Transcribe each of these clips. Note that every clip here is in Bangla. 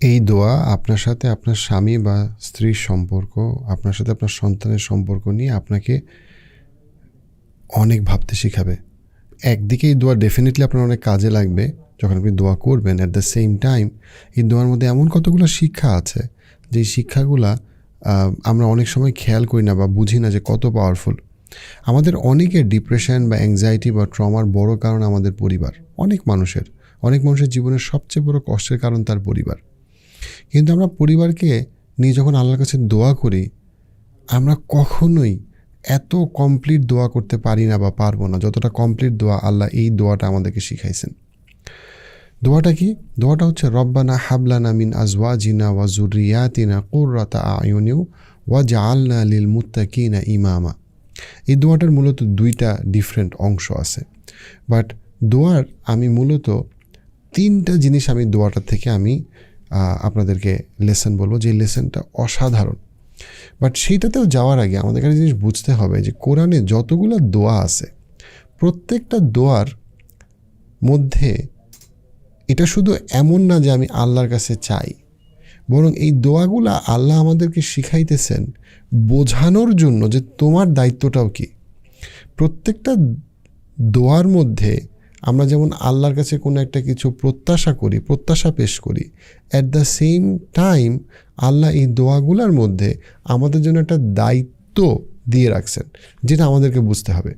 এই দোয়া আপনার সাথে আপনার স্বামী বা স্ত্রীর সম্পর্ক, আপনার সাথে আপনার সন্তানের সম্পর্ক নিয়ে আপনাকে অনেক ভাবতে শেখাবে। একদিকে এই দোয়া ডেফিনেটলি আপনার অনেক কাজে লাগবে যখন আপনি দোয়া করবেন। অ্যাট দ্য সেম টাইম এই দোয়ার মধ্যে এমন কতগুলো শিক্ষা আছে, যে শিক্ষাগুলা আমরা অনেক সময় খেয়াল করি না বা বুঝি না যে কত পাওয়ারফুল আমাদের অনেকের ডিপ্রেশন বা অ্যাংজাইটি বা ট্রমার বড় কারণ আমাদের পরিবার, অনেক মানুষের। অনেক মানুষের জীবনের সবচেয়ে বড় কষ্টের কারণ তার পরিবার। কিন্তু আমরা পরিবারকে নিয়ে যখন আল্লাহর কাছে দোয়া করি, আমরা কখনোই এত কমপ্লিট দোয়া করতে পারি না বা পারব না যতটা কমপ্লিট দোয়া আল্লাহ এই দোয়াটা আমাদেরকে শিখাইছেন। দোয়াটা কি? দোয়াটা হচ্ছে, রব্বানা হাবলানা মিন আজওয়াজিনা ওয়া জুরিয়াতিনা কুররাতা আয়ুনিউ ওয়া জাআলনা লিল মুত্তাকিনা ইমামা। এই দোয়াটার মূলত দুইটা ডিফারেন্ট অংশ আছে। বাট দোয়ার আমি মূলত তিনটা জিনিস আমি দোয়াটার থেকে আমি আপনাদেরকে লেসন বলব, যে লেসনটা অসাধারণ। বাট সেইটাতেও যাওয়ার আগে আমাদের একটা জিনিস বুঝতে হবে যে কোরআনে যতগুলো দোয়া আছে, প্রত্যেকটা দোয়ার মধ্যে এটা শুধু এমন না যে আমি আল্লাহর কাছে চাই, বরং এই দোয়াগুলা আল্লাহ আমাদেরকে শিখাইতেছেন বোঝানোর জন্য যে তোমার দায়িত্বটাও কি। প্রত্যেকটা দোয়ার মধ্যে আমরা যেমন আল্লাহর কাছে কোনো একটা কিছু প্রত্যাশা করি, প্রত্যাশা পেশ করি at the same time Allah এই দোয়াগুলার মধ্যে আমাদের জন্য একটা দায়িত্ব দিয়ে রাখছেন, যেটা আমাদেরকে বুঝতে হবে।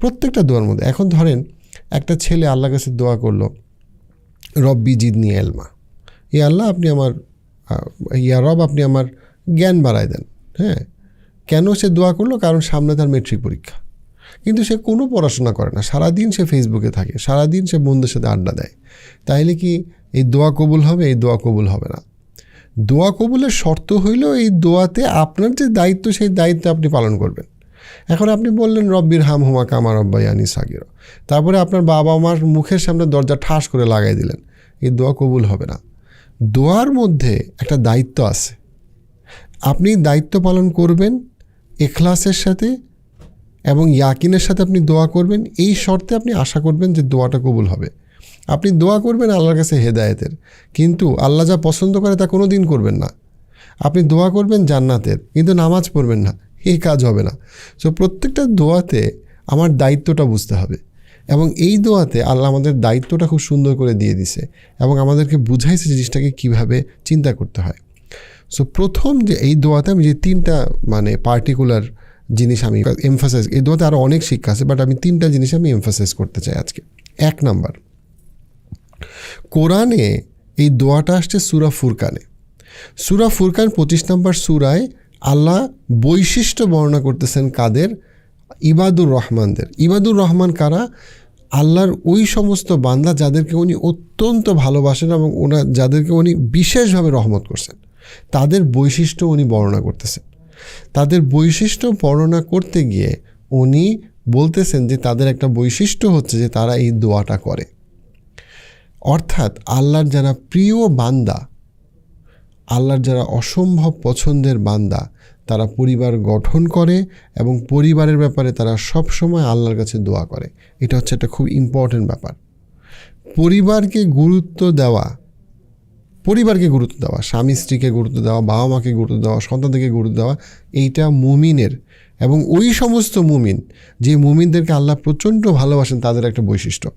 প্রত্যেকটা দোয়ার মধ্যে, এখন ধরেন একটা ছেলে আল্লাহর কাছে দোয়া করল, রব্বি জিদনি এলমা। ইয়া আল্লাহ, আপনি আমার ইয়া রব, আপনি আমার জ্ঞান বাড়ায় দেন। হ্যাঁ কেন সে দোয়া করল? কারণ সামনে তার মেট্রিক পরীক্ষা। কিন্তু সে কোনো পড়াশোনা করে না। সারাদিন সে ফেসবুকে থাকে, সারাদিন সে বন্ধুর সাথে আড্ডা দেয়। তাইলে কি এই দোয়া কবুল হবে? এই দোয়া কবুল হবে না। দোয়া কবুলের শর্ত হইল এই দোয়াতে আপনার যে দায়িত্ব, সেই দায়িত্ব আপনি পালন করবেন। এখন আপনি বললেন, রব্বির হাম হুমা কামার রব্বাইয়ানি সাগির। তারপরে আপনার বাবা মার মুখের সামনে দরজা ঠাস করে লাগাই দিলেন। এই দোয়া কবুল হবে না। দোয়ার মধ্যে একটা দায়িত্ব আছে। আপনি দায়িত্ব পালন করবেন, এখলাসের সাথে এবং ইয়াকিনের সাথে আপনি দোয়া করবেন, এই শর্তে আপনি আশা করবেন যে দোয়াটা কবুল হবে। আপনি দোয়া করবেন আল্লাহর কাছে হেদায়েতের, কিন্তু আল্লাহ যা পছন্দ করে তা কোনো দিন করবেন না। আপনি দোয়া করবেন জান্নাতের, কিন্তু নামাজ পড়বেন না, এই কাজ হবে না। সো প্রত্যেকটা দোয়াতে আমার দায়িত্বটা বুঝতে হবে এবং এই দোয়াতে আল্লাহ আমাদের দায়িত্বটা খুব সুন্দর করে দিয়ে দিছে এবং আমাদেরকে বুঝাইছে জিনিসটাকে কীভাবে চিন্তা করতে হয়। সো প্রথম যে এই দোয়াতে আমি যে তিনটা মানে পার্টিকুলার জিনিস আমি এমফাসাইজ এই দোয়াতে আরও অনেক শিক্ষা আছে বাট আমি তিনটা জিনিস আমি এমফাসাইজ করতে চাই আজকে। এক নাম্বার, কোরআনে এই দোয়াটা আসছে সুরা ফুরকানে। সুরা ফুরকান পঁচিশ নম্বর সুরায় আল্লাহ বৈশিষ্ট্য বর্ণনা করতেছেন কাদের? ইবাদুর রহমানদের। ইবাদুর রহমান কারা? আল্লাহর ওই সমস্ত বান্দা যাদেরকে উনি অত্যন্ত ভালোবাসেন এবং ওনা, যাদেরকে উনি বিশেষভাবে রহমত করছেন। তাদের বৈশিষ্ট্য উনি বর্ণনা করতেছেন। তাদের বৈশিষ্ট্য বর্ণনা করতে গিয়ে উনি বলতেছেন যে তাদের একটা বৈশিষ্ট্য হচ্ছে যে তারা এই দোয়াটা করে। অর্থাৎ আল্লাহর যারা প্রিয় বান্দা, আল্লাহর যারা অসম্ভব পছন্দের বান্দা, তারা পরিবার গঠন করে এবং পরিবারের ব্যাপারে তারা সব সময় আল্লাহর কাছে দোয়া করে। এটা হচ্ছে একটা খুব ইম্পর্টেন্ট ব্যাপার। পরিবারকে গুরুত্ব দেওয়া পরিবারকে গুরুত্ব দেওয়া, স্বামী স্ত্রীকে গুরুত্ব দেওয়া, বাবা মাকে গুরুত্ব দেওয়া, সন্তানদেরকে গুরুত্ব দেওয়া, এইটা মুমিনের। এবং ওই সমস্ত মুমিন, যে মুমিনদেরকে আল্লাহ প্রচণ্ড ভালোবাসেন, তাদের একটা বৈশিষ্ট্য।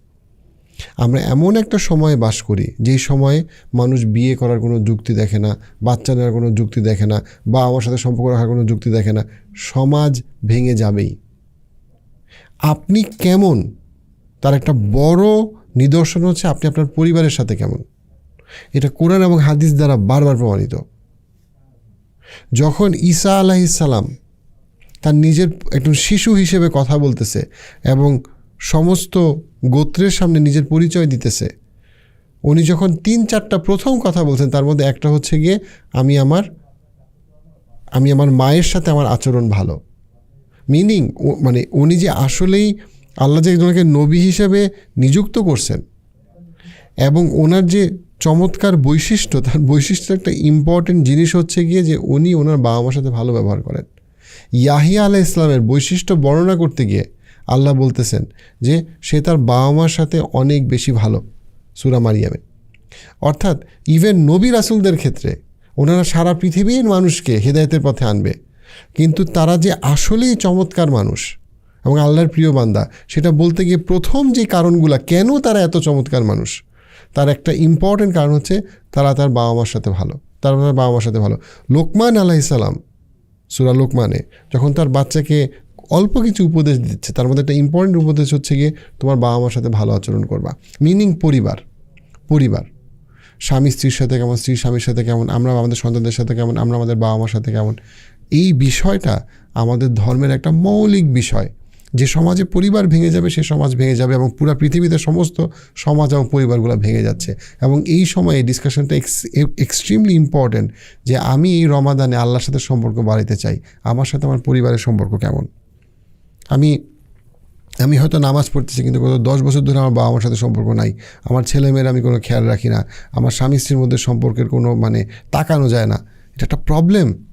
আমরা এমন একটা সময়ে বাস করি যেই সময়ে মানুষ বিয়ে করার কোনো যুক্তি দেখে না, বাচ্চা নেওয়ার কোনো যুক্তি দেখে না বা আমার সাথে সম্পর্ক রাখার কোনো যুক্তি দেখে না, সমাজ ভেঙে যাবেই। আপনি কেমন? তার একটা বড় নিদর্শন হচ্ছে আপনি আপনার পরিবারের সাথে কেমন? এটা কোরআন এবং হাদিস দ্বারা বারবার প্রমাণিত। যখন ঈসা আলাহিসাল্লাম তার নিজের একজন শিশু হিসেবে কথা বলতেছে এবং সমস্ত গোত্রের সামনে নিজের পরিচয় দিতেছে, উনি যখন তিন চারটা প্রথম কথা বলছেন, তার মধ্যে একটা হচ্ছে গিয়ে, আমি আমার আমি আমার মায়ের সাথে আমার আচরণ ভালো। মিনিং মানে উনি যে আসলেই আল্লাহ যে একজনকে নবী হিসেবে নিযুক্ত করছেন এবং ওনার যে চমৎকার বৈশিষ্ট্য, তার বৈশিষ্ট্যের একটা ইম্পর্টেন্ট জিনিস হচ্ছে গিয়ে যে উনি ওনার বাবা মার সাথে ভালো ব্যবহার করেন। ইয়াহিয়া আলাহ ইসলামের বৈশিষ্ট্য বর্ণনা করতে গিয়ে আল্লাহ বলতেছেন যে, সে তার বাবা মার সাথে অনেক বেশি ভালো, সুরা মারিয়ামে। অর্থাৎ ইভেন নবী রাসুলদের ক্ষেত্রে ওনারা সারা পৃথিবীর মানুষকে হেদায়তের পথে আনবে। কিন্তু তারা যে আসলেই চমৎকার মানুষ এবং আল্লাহর প্রিয় বান্দা, সেটা বলতে গিয়ে প্রথম যে কারণগুলা, কেন তারা এত চমৎকার মানুষ? তার একটা ইম্পর্টেন্ট কারণ হচ্ছে তারা তার বাবা মার সাথে ভালো। তারা তার বাবা মার সাথে ভালো। লোকমান আলাইসালাম সুরা লোকমানে, যখন তার বাচ্চাকে অল্প কিছু উপদেশ দিচ্ছে, তার মধ্যে একটা ইম্পর্টেন্ট উপদেশ হচ্ছে গিয়ে তোমার বাবা মার সাথে ভালো আচরণ করবা। মিনিং পরিবার। পরিবার। স্বামী স্ত্রীর সাথে কেমন স্ত্রী স্বামীর সাথে কেমন, আমরা আমাদের সন্তানদের সাথে কেমন, আমরা আমাদের বাবা মার সাথে কেমন। এই বিষয়টা আমাদের ধর্মের একটা মৌলিক বিষয়। যে সমাজে পরিবার ভেঙে যাবে, সে সমাজ ভেঙে যাবে এবং পুরো পৃথিবীতে সমস্ত সমাজ এবং পরিবারগুলো ভেঙে যাচ্ছে। এবং এই সময়ে ডিসকাশনটা এক্সট্রিমলি ইম্পর্ট্যান্ট যে আমি এই রমাদানে আল্লাহর সাথে সম্পর্ক বাড়াতে চাই। আমার সাথে আমার পরিবারের সম্পর্ক কেমন? আমি আমি হয়তো নামাজ পড়তেছি কিন্তু গত দশ বছর ধরে আমার বাবা মার সাথে সম্পর্ক নাই। আমার ছেলেমেয়ের আমি কোনো খেয়াল রাখি না। আমার স্বামী স্ত্রীর মধ্যে সম্পর্কের কোনো মানে তাকানো যায় না। এটা একটা প্রবলেম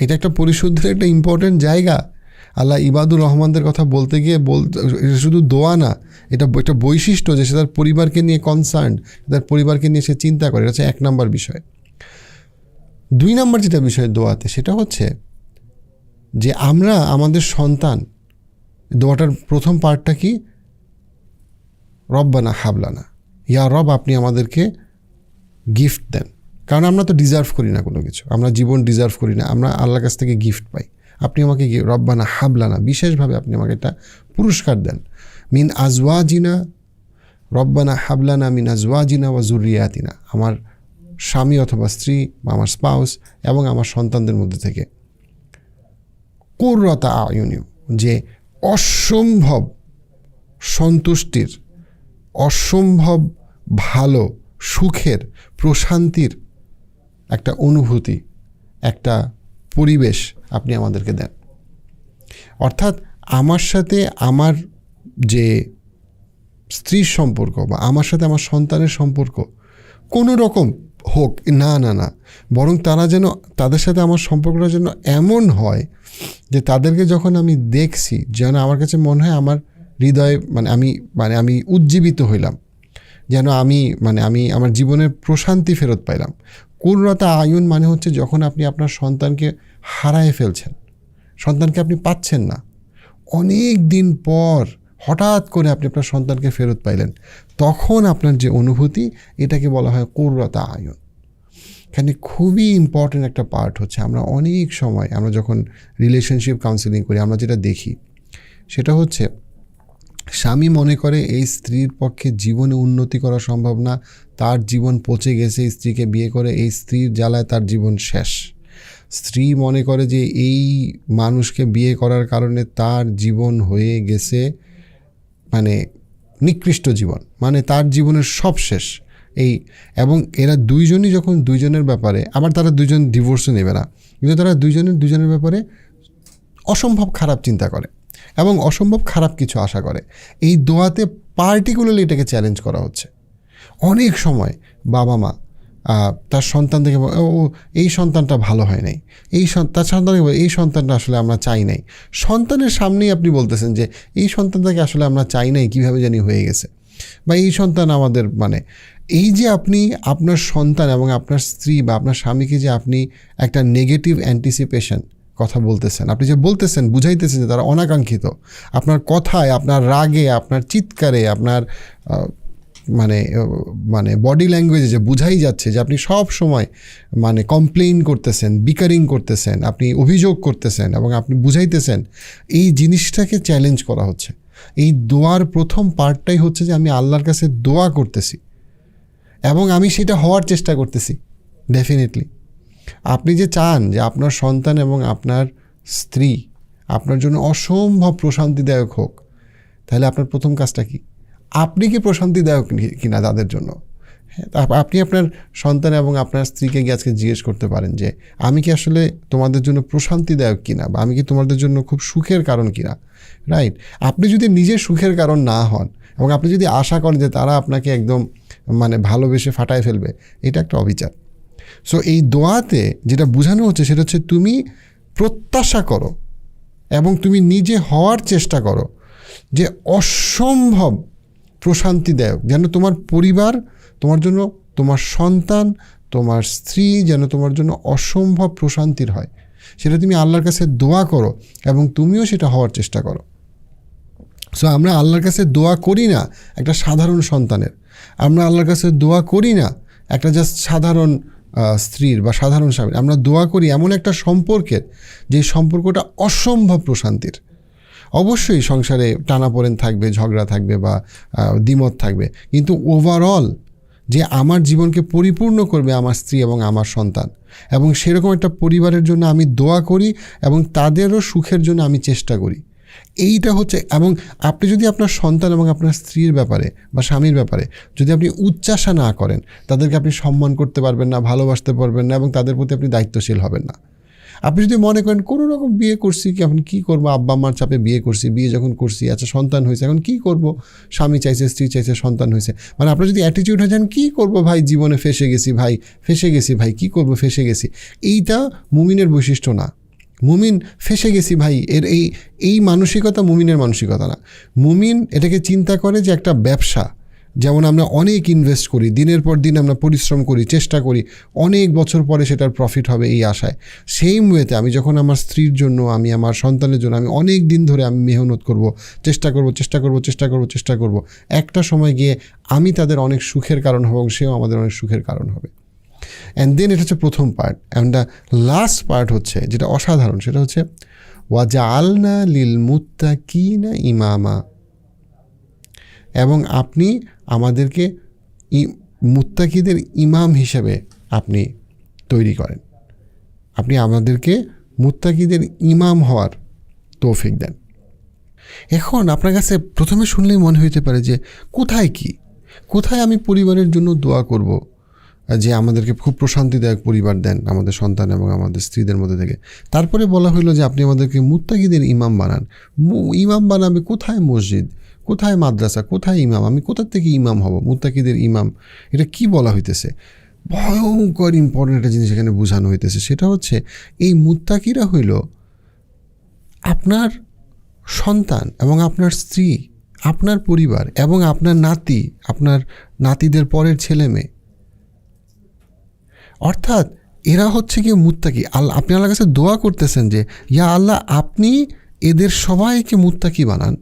এটা একটা পরিশুদ্ধের একটা ইম্পর্টেন্ট জায়গা। আল্লাহ ইবাদুর রহমানদের কথা বলতে গিয়ে বলতে এটা শুধু দোয়া না, এটা একটা বৈশিষ্ট্য যে সে তার পরিবারকে নিয়ে কনসার্ন তার পরিবারকে নিয়ে সে চিন্তা করে, এটা হচ্ছে এক নম্বর বিষয়। দুই নম্বর যেটা বিষয় দোয়াতে, সেটা হচ্ছে যে আমরা আমাদের সন্তান, দোয়াটার প্রথম পার্টটা কি? রব্বানা হাবলানা, ইয়া রব আপনি আমাদেরকে গিফট দেন। কারণ আমরা তো ডিজার্ভ করি না কোনো কিছু, আমরা জীবন ডিজার্ভ করি না, আমরা আল্লাহর কাছ থেকে গিফট পাই। আপনি আমাকে রব্বানা হাবলানা, বিশেষভাবে আপনি আমাকে একটা পুরস্কার দেন। মিন আজওয়াজিনা, রব্বানা হাবলানা মিন আজওয়াজিনা ওয়া জুরিয়াতিনা আমার স্বামী অথবা স্ত্রী বা আমার স্পাউস এবং আমার সন্তানদের মধ্যে থেকে। কুর্রতা আয়নীয় যে অসম্ভব সন্তুষ্টির, অসম্ভব ভালো, সুখের, প্রশান্তির একটা অনুভূতি, একটা পরিবেশ আপনি আমাদেরকে দেন। অর্থাৎ আমার সাথে আমার যে স্ত্রীর সম্পর্ক বা আমার সাথে আমার সন্তানের সম্পর্ক কোনো রকম হোক, না না না, বরং তারা যেন, তাদের সাথে আমার সম্পর্কটা যেন এমন হয় যে তাদেরকে যখন আমি দেখছি, যেন আমার কাছে মনে হয় আমার হৃদয়ে মানে আমি মানে আমি উজ্জীবিত হইলাম, যেন আমি মানে আমি আমার জীবনের প্রশান্তি ফেরত পাইলাম। কুররতা আয়ুন মানে হচ্ছে যখন আপনি আপনার সন্তানকে হারায় ফেলছেন। সন্তানকে আপনি পাচ্ছেন না। অনেক দিন পর হঠাৎ করে আপনি আপনার সন্তানকে ফেরত পাইলেন। তখন আপনার যে অনুভূতি, এটাকে বলা হয় কুররতা আয়ন। এখানে খুবই ইম্পর্টেন্ট একটা পার্ট হচ্ছে, আমরা অনেক সময়, আমরা যখন রিলেশনশিপ কাউন্সিলিং করি, আমরা যেটা দেখি, সেটা হচ্ছে স্বামী মনে করে এই স্ত্রীর পক্ষে জীবনে উন্নতি করা সম্ভব না, তার জীবন পচে গেছে স্ত্রীকে বিয়ে করে, এই স্ত্রীর জ্বালায় তার জীবন শেষ। স্ত্রী মনে করে যে এই মানুষকে বিয়ে করার কারণে তার জীবন হয়ে গেছে মানে নিকৃষ্ট জীবন মানে তার জীবনের সব শেষ। এই এবং এরা দুইজনই যখন দুইজনের ব্যাপারে, আবার তারা দুইজন ডিভোর্সও নেবে না, কিন্তু তারা দুইজনের দুজনের ব্যাপারে অসম্ভব খারাপ চিন্তা করে এবং অসম্ভব খারাপ কিছু আশা করে। এই দোয়াতে পার্টিকুলারলি এটাকে চ্যালেঞ্জ করা হচ্ছে। অনেক সময় বাবা মা তার সন্তান থেকে ও এই সন্তানটা ভালো হয় নাই। এই তার সন্তানকে বলে, এই সন্তানটা আসলে আমরা চাই নাই। সন্তানের সামনেই আপনি বলতেছেন যে এই সন্তানটাকে আসলে আমরা চাই নাই কীভাবে জানি হয়ে গেছে। বা এই সন্তান আমাদের মানে এই যে আপনি আপনার সন্তান এবং আপনার স্ত্রী বা আপনার স্বামীকে যে আপনি একটা নেগেটিভ অ্যান্টিসিপেশন কথা বলতেছেন আপনি যে বলতেছেন বুঝাইতেছেন যে তারা অনাকাঙ্ক্ষিত। আপনার কথায় আপনার রাগে আপনার চিৎকারে আপনার মানে মানে বডি ল্যাঙ্গুয়েজে যে বুঝাই যাচ্ছে যে আপনি সব সময় মানে কমপ্লেইন করতেছেন বিকারিং করতেছেন, আপনি অভিযোগ করতেছেন এবং আপনি বুঝাইতেছেন, এই জিনিসটাকে চ্যালেঞ্জ করা হচ্ছে। এই দোয়ার প্রথম পার্টটাই হচ্ছে যে আমি আল্লাহর কাছে দোয়া করতেছি এবং আমি সেটা হওয়ার চেষ্টা করতেছি ডেফিনেটলি আপনি যে চান যে আপনার সন্তান এবং আপনার স্ত্রী আপনার জন্য অসম্ভব প্রশান্তিদায়ক হোক, তাহলে আপনার প্রথম কাজটা কি? আপনি কি প্রশান্তিদায়ক কিনা তাদের জন্য? হ্যাঁ, আপনি আপনার সন্তান এবং আপনার স্ত্রীকে গিয়ে আজকে জিজ্ঞেস করতে পারেন যে আমি কি আসলে তোমাদের জন্য প্রশান্তিদায়ক কিনা বা আমি কি তোমাদের জন্য খুব সুখের কারণ কিনা? রাইট? আপনি যদি নিজে সুখের কারণ না হন এবং আপনি যদি আশা করেন যে তারা আপনাকে একদম মানে ভালোবেসে ফাটায় ফেলবে এটা একটা অবিচার। সো এই দোয়াতে যেটা বোঝানো হচ্ছে সেটা হচ্ছে তুমি প্রত্যাশা করো এবং তুমি নিজে হওয়ার চেষ্টা করো যে অসম্ভব প্রশান্তিদায়ক যেন তোমার পরিবার তোমার জন্য তোমার সন্তান, তোমার স্ত্রী যেন তোমার জন্য অসম্ভব প্রশান্তির হয়। সেটা তুমি আল্লাহর কাছে দোয়া করো এবং তুমিও সেটা হওয়ার চেষ্টা করো। সো আমরা আল্লাহর কাছে দোয়া করি না একটা সাধারণ সন্তানের। আমরা আল্লাহর কাছে দোয়া করি না একটা জাস্ট সাধারণ স্ত্রীর বা সাধারণ স্বামীর। আমরা দোয়া করি এমন একটা সম্পর্কের যে সম্পর্কটা অসম্ভব প্রশান্তির। অবশ্যই সংসারে টানাপোড়েন থাকবে, ঝগড়া থাকবে বা দ্বিমত থাকবে। কিন্তু ওভারঅল যে আমার জীবনকে পরিপূর্ণ করবে আমার স্ত্রী এবং আমার সন্তান এবং সেরকম একটা পরিবারের জন্য আমি দোয়া করি এবং তাদেরও সুখের জন্য আমি চেষ্টা করি। এইটা হচ্ছে এবং আপনি যদি আপনার সন্তান এবং আপনার স্ত্রীর ব্যাপারে বা স্বামীর ব্যাপারে যদি আপনি উচ্চাসা না করেন, তাদেরকে আপনি সম্মান করতে পারবেন না, ভালোবাসতে পারবেন না এবং তাদের প্রতি আপনি দায়িত্বশীল হবেন না। আপনি যদি মনে করেন কোনো রকম বিয়ে করছি কি, এখন কী করব? আব্বা আম্মার চাপে বিয়ে করছি, বিয়ে যখন করছি আচ্ছা সন্তান হয়েছে, এখন কী করব? স্বামী চাইছে, স্ত্রী চাইছে, সন্তান হয়েছে। মানে আপনার যদি অ্যাটিটিউড হয়ে যান, কী করব ভাই? জীবনে ফেসে গেছি ভাই, ফেসে গেছি ভাই, কী করব? ফেসে গেছি। এইটা মুমিনের বৈশিষ্ট্য না। মুমিন ফেসে গেছি ভাই, এর এই এই মানসিকতা মুমিনের মানসিকতা না। মুমিন এটাকে চিন্তা করে যে একটা ব্যবসা যেমন আমরা অনেক ইনভেস্ট করি, দিনের পর দিন আমরা পরিশ্রম করি, চেষ্টা করি, অনেক বছর পরে সেটার প্রফিট হবে এই আশায়। সেই ওয়েতে আমি যখন আমার স্ত্রীর জন্য, আমি আমার সন্তানের জন্য, আমি অনেক দিন ধরে আমি মেহনত করব, চেষ্টা করব চেষ্টা করব চেষ্টা করব চেষ্টা করব। একটা সময় গিয়ে আমি তাদের অনেক সুখের কারণ হব এবং সেও আমাদের অনেক সুখের কারণ হবে। অ্যান্ড দেন এটা হচ্ছে প্রথম part and the last part হচ্ছে, যেটা অসাধারণ, সেটা হচ্ছে ওয়াজা আলনা লিল মুত্তাকিনা ইমামা। এবং আপনি আমাদেরকে মুত্তাকিদের ইমাম হিসেবে আপনি তৈরি করেন। আপনি আমাদেরকে মুত্তাকিদের ইমাম হওয়ার তৌফিক দেন। এখন আপনার কাছে প্রথমে শুনলেই মনে হইতে পারে যে, কোথায় কি? কোথায় আমি পরিবারের জন্য দোয়া করব? যে আমাদেরকে খুব প্রশান্তিদায়ক পরিবার দেন আমাদের সন্তান এবং আমাদের স্ত্রীদের মধ্যে থেকে। তারপরে বলা হলো যে, আপনি আমাদেরকে মুত্তাকিদের ইমাম বানান। ইমাম বানাবে কোথায় মসজিদ? কোথায় মাদ্রাসা, কোথায় ইমাম? আমি কোথার থেকে ইমাম হব? মুত্তাকিদের ইমাম? এটা কি বলা হইতেছে? ভয়ঙ্কর ইম্পর্টেন্ট একটা জিনিস এখানে বোঝানো হইতেছে। সেটা হচ্ছে, এই মুত্তাকিরা হইল আপনার সন্তান এবং আপনার স্ত্রী, আপনার পরিবার এবং আপনার নাতি, আপনার নাতিদের পরের ছেলে মেয়ে। অর্থাৎ এরা হচ্ছে কি মুত্তাকি। আল্লাহ, আপনি আল্লাহর কাছে দোয়া করতেছেন যে, ইয়া আল্লাহ, আপনি এদের সবাইকে মুত্তাকি বানান।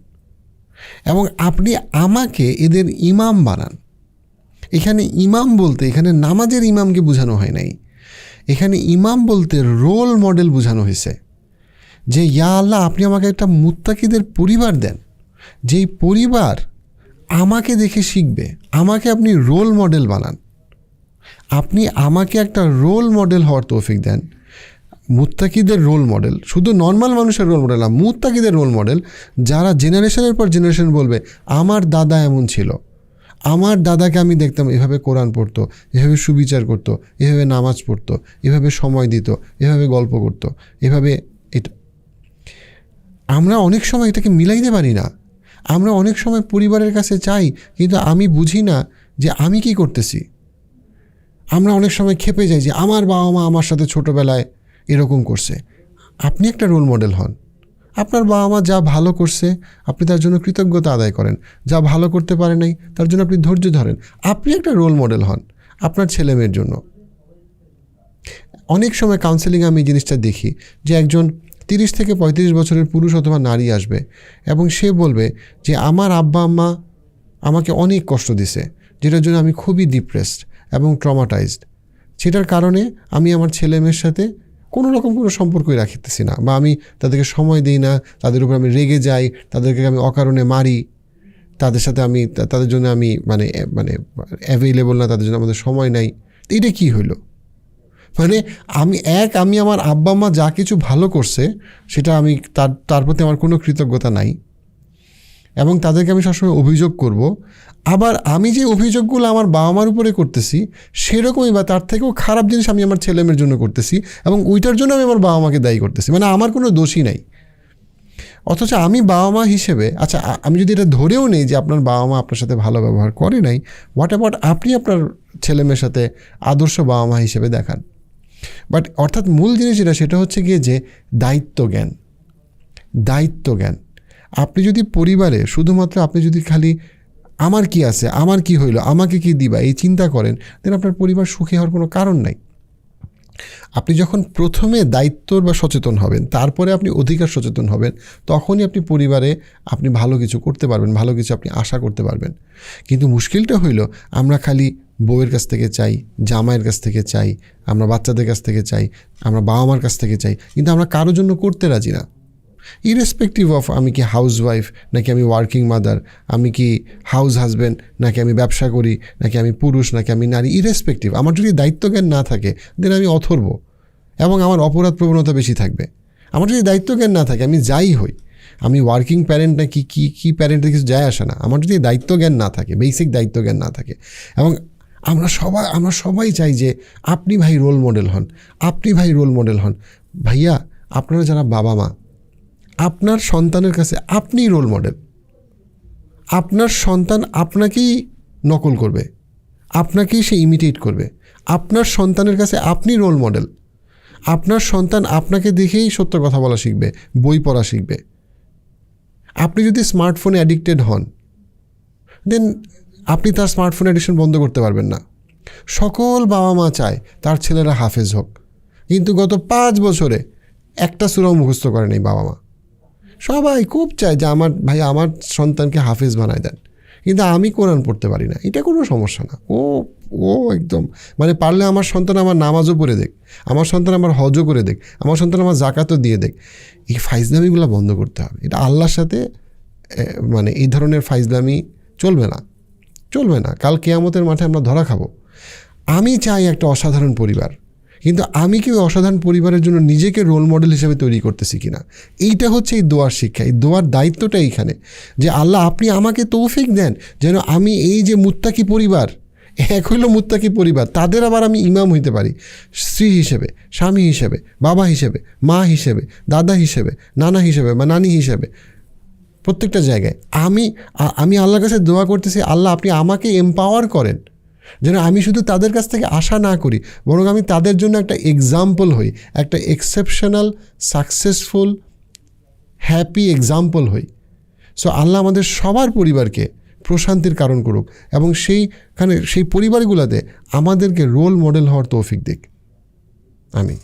এবং আপনি আমাকে এদের ইমাম বানান। এখানে ইমাম বলতে, এখানে নামাজের ইমামকে বোঝানো হয় নাই। এখানে ইমাম বলতে রোল মডেল বোঝানো হয়েছে। যে, ইয়া আল্লাহ, আপনি আমাকে একটা মুত্তাকিদের পরিবার দেন। যেই পরিবার আমাকে দেখে শিখবে, আমাকে আপনি রোল মডেল বানান। আপনি আমাকে একটা রোল মডেল হওয়ার তৌফিক দেন। মুত্তাকিদের রোল মডেল শুধু নর্মাল মানুষের রোল মডেল না, মুত্তাকিদের রোল মডেল যারা জেনারেশনের পর জেনারেশন বলবে, আমার দাদা এমন ছিল। আমার দাদাকে আমি দেখতাম এভাবে কোরআন পড়তো, এভাবে সুবিচার করতো, এভাবে নামাজ পড়তো, এভাবে সময় দিত, এভাবে গল্প করতো, এভাবে এটা। আমরা অনেক সময় এটাকে মিলাইতে পারি না। আমরা অনেক সময় পরিবারের কাছে চাই, কিন্তু আমি বুঝি না যে আমি কি করতেছি। আমরা অনেক সময় খেপে যাই যে, আমার বাবা মা আমার সাথে ছোটোবেলায় এরকম করছে। আপনি একটা রোল মডেল হন। আপনার বাবা মা যা ভালো করছে, আপনি তার জন্য কৃতজ্ঞতা আদায় করেন। যা ভালো করতে পারে নাই, তার জন্য আপনি ধৈর্য ধরেন। আপনি একটা রোল মডেল হন, আপনার ছেলে মেয়ের জন্য। অনেক সময় কাউন্সেলিংয়ে আমি এই জিনিসটা দেখি, যে একজন তিরিশ থেকে পঁয়ত্রিশ বছরের পুরুষ অথবা নারী আসবে এবং সে বলবে যে, আমার আব্বা আম্মা আমাকে অনেক কষ্ট দিছে, যেটার জন্য আমি খুবই ডিপ্রেসড এবং ট্রমাটাইজড সেটার কারণে আমি আমার ছেলে মেয়ের সাথে কোনো রকম কোনো সম্পর্কই রাখিতেছি না বা আমি তাদেরকে সময় দিই না, তাদের উপর আমি রেগে যাই, তাদেরকে আমি অকারণে মারি, তাদের সাথে আমি তাদের জন্য আমি মানে মানে অ্যাভেলেবল না, তাদের জন্য আমাদের সময় নাই। এটা কি হইল? মানে আমি এক, আমি আমার আব্বা মা যা কিছু ভালো করছে, সেটা আমি তার তার প্রতি আমার কোনো কৃতজ্ঞতা নাই। এবং তাদেরকে আমি সবসময় অভিযোগ করব। আবার আমি যে অভিযোগগুলো আমার বাবা মার উপরে করতেছি, সেরকমই বা তার থেকেও খারাপ জিনিস আমি আমার ছেলেমেয়ের জন্য করতেছি এবং ওইটার জন্য আমি আমার বাবা মাকে দায়ী করতেছি। মানে আমার কোনো দোষই নাই। অথচ আমি বাবা মা হিসেবে আচ্ছা আমি যদি এটা ধরেও নেই যে আপনার বাবা মা আপনার সাথে ভালো ব্যবহার করে নাই হোয়াট অ্যাবাউট আপনি আপনার ছেলেমেয়ের সাথে আদর্শ বাবা মা হিসেবে দেখান? বাট অর্থাৎ মূল জিনিস যেটা, সেটা হচ্ছে গিয়ে যে দায়িত্ব জ্ঞান। দায়িত্ব জ্ঞান। আপনি যদি পরিবারে শুধুমাত্র আপনি যদি খালি, আমার কি আছে? আমার কি হইল? আমাকে কি দিবা? এই চিন্তা করেন দেন আপনার পরিবার সুখী হওয়ার কোনো কারণ নাই। আপনি যখন প্রথমে দায়িত্বর বা সচেতন হবেন, তারপরে আপনি অধিকার সচেতন হবেন, তখনই আপনি পরিবারে আপনি ভালো কিছু করতে পারবেন, ভালো কিছু আপনি আশা করতে পারবেন। কিন্তু মুশকিলটা হইল, আমরা খালি বউয়ের কাছ থেকে চাই, জামাইয়ের কাছ থেকে চাই, আমরা বাচ্চাদের কাছ থেকে চাই, আমরা বাবা মার কাছ থেকে চাই, কিন্তু আমরা কারোর জন্য করতে রাজি না। ইরেসপেক্টিভ অফ আমি কি হাউস ওয়াইফ নাকি আমি ওয়ার্কিং মাদার আমি কি হাউস হাজব্যান্ড নাকি আমি ব্যবসা করি, নাকি আমি পুরুষ, নাকি আমি নারী ইরেসপেক্টিভ আমার যদি দায়িত্বজ্ঞান না থাকে দেন আমি অথর্ব এবং আমার অপরাধ প্রবণতা বেশি থাকবে। আমার যদি দায়িত্বজ্ঞান না থাকে, আমি যাই হই। আমি ওয়ার্কিং প্যারেন্ট নাকি কি, কী প্যারেন্টের কিছু যায় আসে না। আমার যদি দায়িত্বজ্ঞান না থাকে বেসিক দায়িত্বজ্ঞান না থাকে, এবং আমরা সবাই আমরা সবাই চাই যে আপনি ভাই রোল মডেল হন, আপনি ভাই রোল মডেল হন। ভাইয়া, আপনারা যারা বাবা মা আপনার সন্তানের কাছে আপনি রোল মডেল আপনার সন্তান আপনাকেই নকল করবে। আপনাকেই সে ইমিটেট করবে। আপনার সন্তানের কাছে আপনি রোল মডেল আপনার সন্তান আপনাকে দেখেই সত্য কথা বলা শিখবে, বই পড়া শিখবে। আপনি যদি স্মার্টফোনে অ্যাডিক্টেড হন দেন আপনি তার স্মার্টফোন অ্যাডিকশন বন্ধ করতে পারবেন না। সকল বাবা মা চায় তার ছেলেরা হাফেজ হোক। কিন্তু গত পাঁচ বছরে একটা সুরাও মুখস্থ করেন এই বাবা মা। সবাই খুব চায় যে আমার, ভাই আমার সন্তানকে হাফেজ বানায় দেন। কিন্তু আমি কোরআন পড়তে পারি না। এটা কোনো সমস্যা না। ও ও একদম। মানে পারলে আমার সন্তান আমার নামাজও পড়ে দেখ, আমার সন্তান আমার হজও করে দেখ, আমার সন্তান আমার জাকাতও দিয়ে দেখ। এই ফাইজলামিগুলো বন্ধ করতে হবে। এটা আল্লাহর সাথে মানে এই ধরনের ফাইজলামি চলবে না। চলবে না। কাল কেয়ামতের মাঠে আমরা ধরা খাব। আমি চাই একটা অসাধারণ পরিবার। কিন্তু আমি কি অসাধারণ পরিবারের জন্য নিজেকে রোল মডেল হিসেবে তৈরি করতেছি কিনা? এইটা হচ্ছে এই দোয়ার শিক্ষা। এই দোয়ার দায়িত্বটা এইখানে যে, আল্লাহ, আপনি আমাকে তৌফিক দেন যেন আমি এই যে মুত্তাকি পরিবার, এক হইল মুত্তাকি পরিবার, তাদের আবার আমি ইমাম হইতে পারি। স্ত্রী হিসেবে, স্বামী হিসেবে, বাবা হিসেবে, মা হিসেবে, দাদা হিসেবে, নানা হিসেবে বা নানি হিসেবে, প্রত্যেকটা জায়গায়। আমি আমি আল্লাহর কাছে দোয়া করতেছি, আল্লাহ, আপনি আমাকে এম্পাওয়ার করেন। যেন আমি শুধু তাদের কাছ থেকে আশা না করি, বরং আমি তাদের জন্য একটা এক্সাম্পল হই, একটা এক্সেপশনাল সাকসেসফুল হ্যাপি এক্সাম্পল হই। সো আল্লাহ আমাদের সবার পরিবারকে প্রশান্তির কারণ করুক এবং সেইখানে, সেই পরিবারগুলোতে আমাদেরকে রোল মডেল হওয়ার তৌফিক দিক। আমি